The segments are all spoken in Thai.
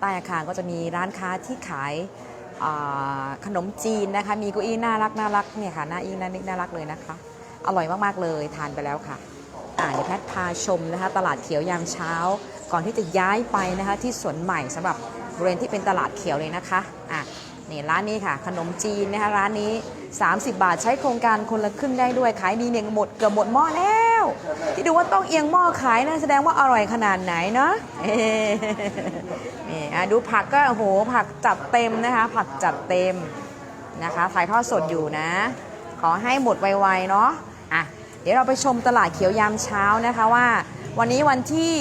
ใต้อาคารก็จะมีร้านค้าที่ขายขนมจีนนะคะ มีเก้าอี้น่ารักน่ารักเนี่ยค่ะน่าอิงน่านิกน่ารักเลยนะคะ อร่อยมากๆเลยทานไปแล้วค่ะอ่าเดี๋ยวแพทย์พาชมนะคะ ตลาดเขียวยามเช้า ก่อนที่จะย้ายไปนะคะ ที่สวนใหม่สำหรับบริเวณที่เป็นตลาดเขียวเลยนะคะอะนี่ร้านนี้ค่ะ ขนมจีนนะคะร้านนี้ 30 บาทใช้โครงการคนละครึ่งได้ด้วยขายดีเนี่ยหมดเกือบหมดหม้อแล้ว ที่ดูว่าต้องเอียงหม้อขายนะแสดงว่าอร่อยขนาดไหนเนาะนี่อะดูผักก็โหผักจัดเต็มนะคะ ผักจัดเต็มนะคะถ่ายทอดสดอยู่นะ ขอให้หมดไวๆเนาะอะเดี๋ยวเราไปชมตลาดเขียวยามเช้านะคะว่า วันนี้วันที่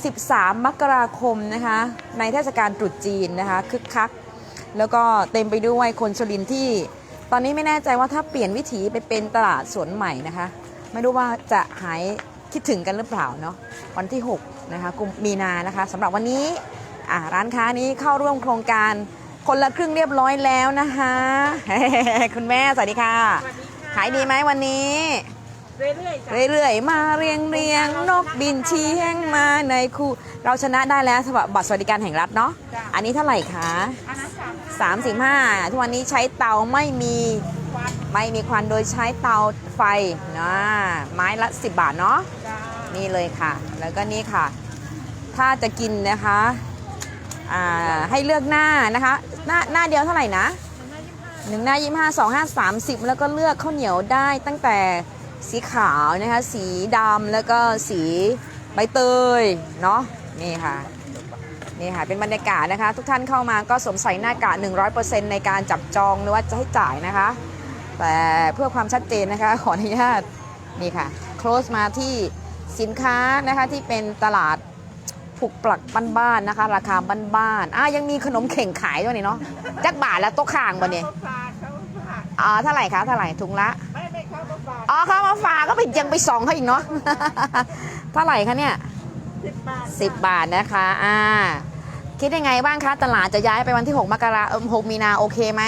13 มกราคมนะคะ ในเทศกาลตรุษจีนนะคะคึกคัก แล้วก็เต็มไปด้วยคนสุรินที่ ตอนนี้ไม่แน่ใจว่าถ้าเปลี่ยนวิถีไปเป็นตลาดสวนใหม่นะคะ ไม่รู้ว่าจะหายคิดถึงกันหรือเปล่าเนาะวันที่ 6 นะคะกุมมีนานะคะสำหรับวันนี้อ่าร้านค้านี้เข้าร่วมโครงการคนละครึ่งเรียบร้อยแล้วนะคะ คุณแม่สวัสดีค่ะ ขายดีไหมวันนี้เรื่อยๆจ้ะเรื่อยๆมาเรียงเรียงนกบินเชียงมาในคูเราชนะได้แล้วสำหรับบัตรสวัสดิการแห่งรัฐเนาะอันนี้เท่าไหร่คะอันนั้นสาม35ทุกวันนี้ใช้เตาไม่มีวัน ไม่มีควันโดยใช้เตาไฟนะไม้ละ 10 บาทเนาะจ้านี่เลยค่ะ แล้วก็นี่ค่ะ ถ้าจะกินนะคะอ่าให้เลือกหน้านะคะ หน้าหน้าเดียวเท่าไหร่นะหนึ่งหน้ายี่ห้าสองห้าสามสิบแล้วก็เลือกข้าวเหนียวได้ตั้งแต่สีขาวนะคะ สีดำแล้วก็สีใบเตยเนาะนี่ค่ะนี่ค่ะเป็นบรรยากาศนะคะ ทุกท่านเข้ามาก็สวมใส่หน้ากาก100%ในการจับจองหรือว่าจะให้จ่ายนะคะ แต่เพื่อความชัดเจนนะคะ ขออนุญาตนี่ค่ะ close มาที่สินค้านะคะที่เป็นตลาดผูกปลักบ้านๆนะคะ ราคาบ้านๆอะยังมีขนมเข่งขายด้วยนี่เนาะจักบาทแล้วโต๊ะข้างบ่เนี่ยเขาฝากเขาฝากอ๋อเท่าไหร่คะเท่าไหร่ถุงละไม่ไม่เขาก็ฝากอ๋อเขามาฝากก็ไปยังไปส่องเขาอีกเนาะเท่าไหร่คะเนี่ยสิบบาทสิบบาทนะคะอ่าคิดยังไงบ้างคะตลาดจะย้ายไปวันที่ 6 มกราคม6มีนาโอเคไหม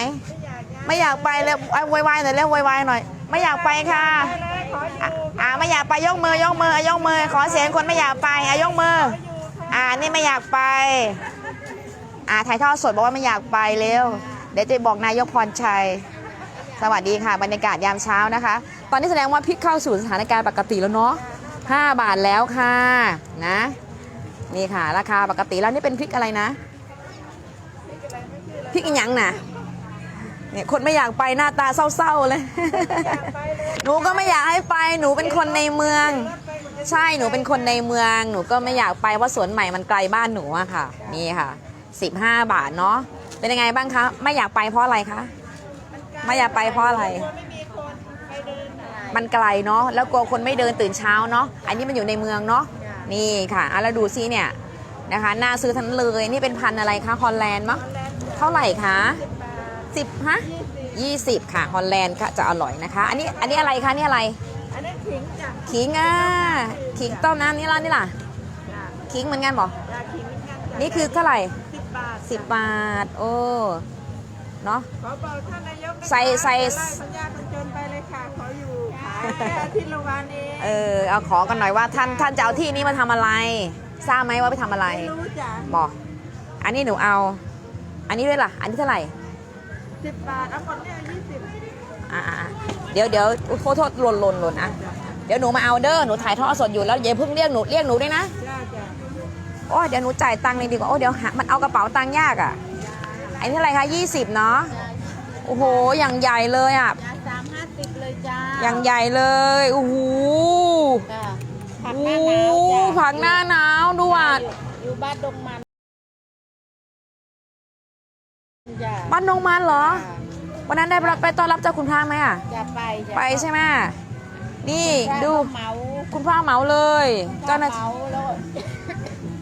ไม่อยากย้ายไม่อยากไปเลยไวๆหน่อยเร็วไวๆหน่อย ไม่อยากไปค่ะไปเลยขออยู่อะอ่าไม่อยากไปยกมือยกมืออะยกมือ ขอเสียงคนไม่อยากไปอะยกมือขออยู่ค่ะอ่านี่ไม่อยากไป อ่าถ่ายทอดสดบอกว่าไม่อยากไปเร็วเดี๋ยวจะบอกนายกพรชัย สวัสดีค่ะ บรรยากาศยามเช้านะคะ ตอนนี้แสดงว่าพริกเข้าสู่สถานการณ์ปกติแล้วเนาะ5บาทแล้วค่ะนะนี่ค่ะ ราคาปกติแล้วนี่เป็นพริกอะไรนะพริกอีหยังน่ะ เนี่ยคนไม่อยากไปหน้าตาเศร้าๆเลยยเลย หนูก็ไม่อยากให้ไป หนูเป็นคนในเมือง ใช่ หนูเป็นคนในเมือง หนูก็ไม่อยากไปเพราะสวนใหม่มันไกลบ้านหนูอะค่ะ นี่ค่ะ 15 บาทเนาะ เป็นยังไงบ้างคะ ไม่อยากไปเพราะอะไรคะ ไม่อยากไปเพราะอะไร มันไกลเนาะ แล้วกลัวคนไม่เดินตื่นเช้าเนาะ อันนี้มันอยู่ในเมืองเนาะ นี่ค่ะอะแล้วดูซิเนี่ยนะคะ น่าซื้อทั้งนั้นเลย นี่เป็นพันอะไรคะ ฮอลแลนด์มั้งฮอลแลนด์เท่าไหร่คะ 10ฮะยี่สิบ20 ค่ะฮอลแลนด์ค่ะจะอร่อยนะคะ อันนี้อันนี้อะไรคะนี่อะไรอันนั้นขิงจ้ะขิงอะขิงต้มน้ำนี่ล่ะนี่ล่ะจ้ะขิงเหมือนกันบ่จ้ะขิงเหมือนกันจ้ะนี่คือเท่าไหร่สิบบาท10บาท โอ้เนาะขอบอกท่านนายกนะคะใส่ใส่ ไล่สัญญาคนจนไปเลยค่ะขออยู่ขายแค่อาทิตย์ละวันเองเออเอาขอกันหน่อยว่าท่านท่านจะเอาที่นี้มาทำอะไรทราบไหมว่าไปทำอะไรไม่รู้จ้ะบอกอันนี้หนูเอา อันนี้ด้วยล่ะ อันนี้เท่าไหร่ สิบบาทเอาหมดเนี่ยยี่สิบอ่าเดี๋ยวเดี๋ยวโทษโทษหล่นหล่นหล่นอะเดี๋ยวหนูมาเอาเด้อหนูถ่ายทอดสดอยู่แล้วอย่าเพิ่งเรียกหนูเรียกหนูด้วยนะจ้าจ้ะโอ้ยเดี๋ยวหนูจ่ายตังค์เลยดีกว่าโอ้ยเดี๋ยวหามันเอากระเป๋าตังค์ยากอะอันนี้เท่าไหร่คะ20เนาะโอ้โหอย่างใหญ่เลยอะจ้าสามห้าสิบเลยจ้าอย่างใหญ่เลยโอ้โหจ้าผักโอ้หน้าหนาวจ้าผักหน้าหนาวด้วยอยู่บ้านดงมัน บ้านนงมันเหรอ วันนั้นได้ไปไปต้อนรับเจ้าคุณพระไหมอะ จะไปจ้ะไปใช่ไหมนี่ดูเหมาคุณพ่อเหมาเลย เจ้าหน้าที่เหมาแล้ว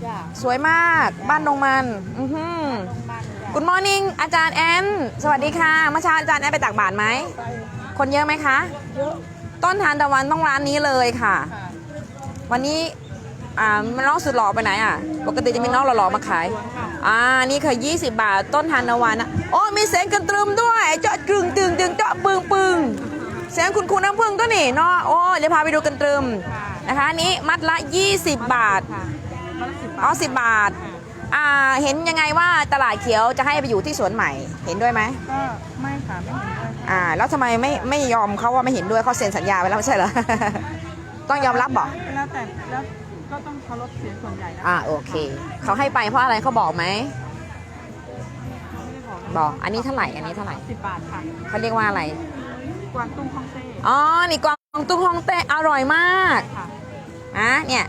จ้าสวยมากบ้านนงมันอือหือดงมันจ้า Good morning อาจารย์แอนสวัสดีค่ะเมื่อเช้าอาจารย์แอนไปตักบาตรไหมไปคนเยอะไหมคะเยอะต้นทานตะวันต้องร้านนี้เลยค่ะค่ะ วันนี้อ่าน้องสุดหล่อไปไหนอะ ปกติจะมีน้องหล่อๆมาขาย อ่า นี่คือ20 บาท ต้นทานตะวันนะ โอ้ มีเสียงกระตรึมด้วย เจาะกึ่งตึงตึงเจาะปึงปึงเสียงคุณคุณน้ำพึ่งก็นี่เนาะ โอ้เดี๋ยวพาไปดูกันตรึมนะคะอันนี้มัดละ 20 บาทค่ะมันละสิบบาทอ๋อ10บาท อ่า เห็นยังไงว่าตลาดเขียวจะให้ไปอยู่ที่สวนใหม่ เห็นด้วยไหม ก็ไม่ค่ะไม่เห็นด้วยค่ะอ่า แล้วทำไมไม่ไม่ยอมเขาว่าไม่เห็นด้วยเขาเซ็นสัญญาไว้แล้วไม่ใช่เหรอ ต้องยอมรับบอก แล้วแต่แล้ว ก็ต้องเคารพเสียงส่วนใหญ่นะอ่าโอเค เขาให้ไปเพราะอะไรเขาบอกไหม ไม่ได้บอกนะบอกอันนี้เท่าไหร่อันนี้เท่าไหร่ สิบบาทค่ะเขาเรียกว่าอะไร กวางตุ้งฮ่องเต้อ๋อ นี่กวางตุ้งฮองเต้อร่อยมากค่ะอะเนี่ย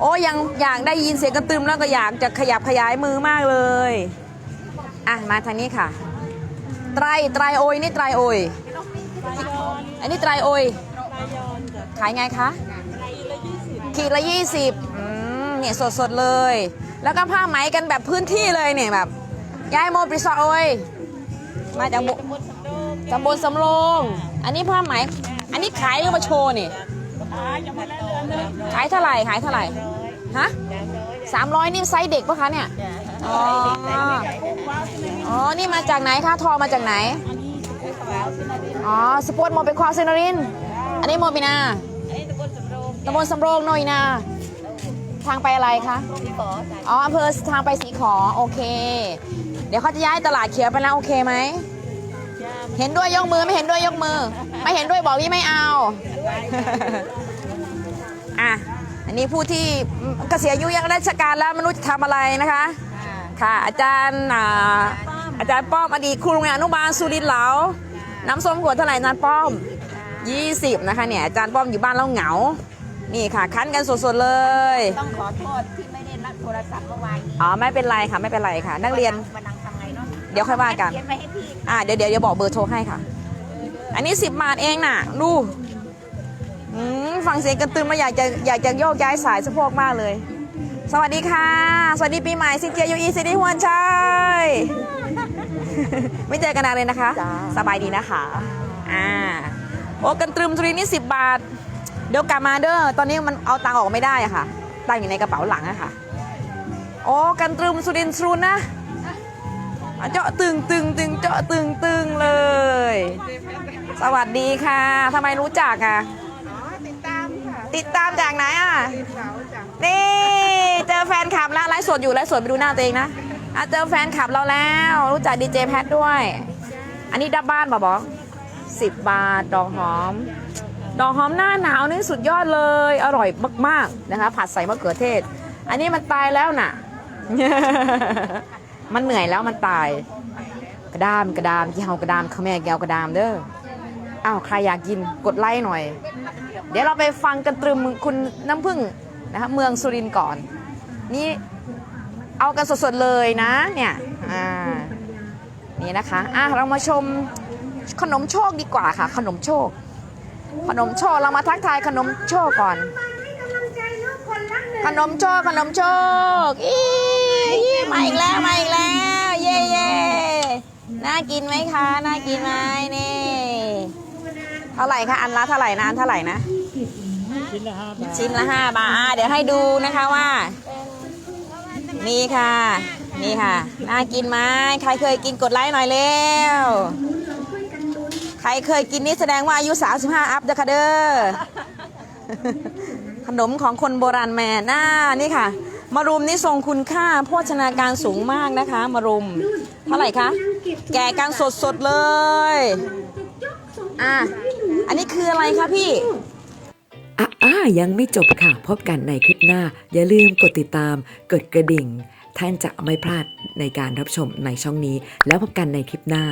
โอ้ยังอยากได้ยินเสียงกระตืมแล้วก็อยากจะขยับขยายมือมากเลย อะ มาทางนี้ค่ะ ไตรไตรโอยนี่ไตรโอย อันนี้ไตรโอย ขายไงคะ ขีดละยี่สิบอืมเนี่ยสดๆเลย แล้วก็ผ้าไหมกันแบบพื้นที่เลยเนี่ยแบบยายโมปริซอโอยมาจากบุตำบลสำโรงอันนี้ผ้าไหม อันนี้ขายหรือมาโชว์นี่ขายเท่าไหร่ขายเท่าไหร่ฮะสามร้อยนี่ไซส์เด็กปะคะเนี่ยอ๋ออ๋อ นี่มาจากไหนคะทอมาจากไหน อ๋อสปอร์ตโมเป็นควาเซนาริน อันนี้โมบินา ตำบลสำโรงโนยนา ทางไปอะไรคะอ๋ออำเภอทางไปสีขอ โอเค เดี๋ยวเขาจะย้ายตลาดเขียวไปแล้วโอเคไหมเห็นด้วยยกมือไม่เห็นด้วยยกมือ ไม่เห็นด้วยบอกพี่ไม่เอา อะ อันนี้ผู้ที่เกษียณอายุยังราชการแล้วไม่รู้จะทำอะไรนะคะค่ะ อาจารย์อ่าอาจารย์ป้อมอดีตครูโรงเรียนอนุบาลสุรินทร์เหลา น้ำส้มขวดเท่าไหร่อาจารย์ป้อม 20 นะคะเนี่ยอาจารย์ป้อมอยู่บ้านแล้วเหงา นี่ค่ะ คั้นกันสดๆเลย ต้องขอโทษที่ไม่ได้รับโทรศัพท์เมื่อวานนี้อ๋อไม่เป็นไรค่ะไม่เป็นไรค่ะ นักเรียน วันนังทำไงเนาะเดี๋ยวค่อยว่ากัน เขียนไปให้พี่อ่าเดี๋ยวเดี๋ยวเดี๋ยวบอกเบอร์โทรให้ค่ะ อันนี้10บาทเองน่ะ ดูอืมฟังเสียงกันตึมมาอยากจะอยากจะโยกย้ายสายสะโพกมากเลย สวัสดีค่ะ สวัสดีปีใหม่ซิเจียยูอีซิตี้ฮวนชัย ไม่เจอกันนานเลยนะคะ สบายดีนะคะ อ่า โอ้กันตรึมทรีนี่สิบบาท เดี๋ยวกลับมาเด้อตอนนี้มันเอาตังค์ออกไม่ได้อะค่ะ ตังค์อยู่ในกระเป๋าหลังอะค่ะโอ้กันตรึมสุรินทร์ทรูนนะเจาะตึงตึงตึงเจาะตึงตึงเลย สวัสดีค่ะทำไมรู้จักอะอ๋อติดตามค่ะติดตามจากไหนอะติดเหลาจ้ะนี่เจอแฟนคลับแล้วไลฟ์สดอยู่ไลฟ์สดไปดูหน้าตัวเองนะอะเจอแฟนคลับเราแล้ว รู้จักดีเจแพทด้วย อันนี้ดับบ้านป่ะบอกสิบบาทดอกหอม ดอกหอมหน้าหนาวนี่สุดยอดเลย อร่อยมากๆนะคะ ผัดใส่มะเขือเทศ อันนี้มันตายแล้วน่ะ มันเหนื่อยแล้วมันตาย กระดามกระดามที่เฮากระดามเขาแม่แกวกระดามเด้ออ้าวใครอยากกินกดไลค์หน่อย เดี๋ยวเราไปฟังกันตรึมคุณน้ำพึ่งนะคะเมืองสุรินทร์ก่อน นี่เอากันสดๆเลยนะเนี่ยอ่านี่นะคะอะเรามาชมขนมโชคดีกว่าค่ะ ขนมโชค ขนมโชคเรามาทักทายขนมโชคก่อน ขนมโชคขนมโชคอียี่มาอีกแล้วมาอีกแล้ว เย่เย่น่ากินไหมคะน่ากินไหมนี่เท่าไหร่คะอันละเท่าไหร่นะอันเท่าไหร่นะชิ้นละห้าบาทชิ้นละห้าบาทอะเดี๋ยวให้ดูนะคะว่านี่ค่ะ นี่ค่ะ น่ากินไหมใครเคยกินกดไลค์หน่อยเร็ว ใครเคยกินนี่แสดงว่าอายุ 35 อัพเด้อค่ะเด้อ ขนมของคนโบราณแม่น่านี่ค่ะ มารุมนี่ทรงคุณค่าโภชนาการสูงมากนะคะ มารุม เท่าไหร่คะ แกะกันสดๆเลย อะ อันนี้คืออะไรคะพี่อะอะยังไม่จบค่ะ พบกันในคลิปหน้า อย่าลืมกดติดตาม กดกระดิ่ง ท่านจะไม่พลาดในการรับชมในช่องนี้ แล้วพบกันในคลิปหน้า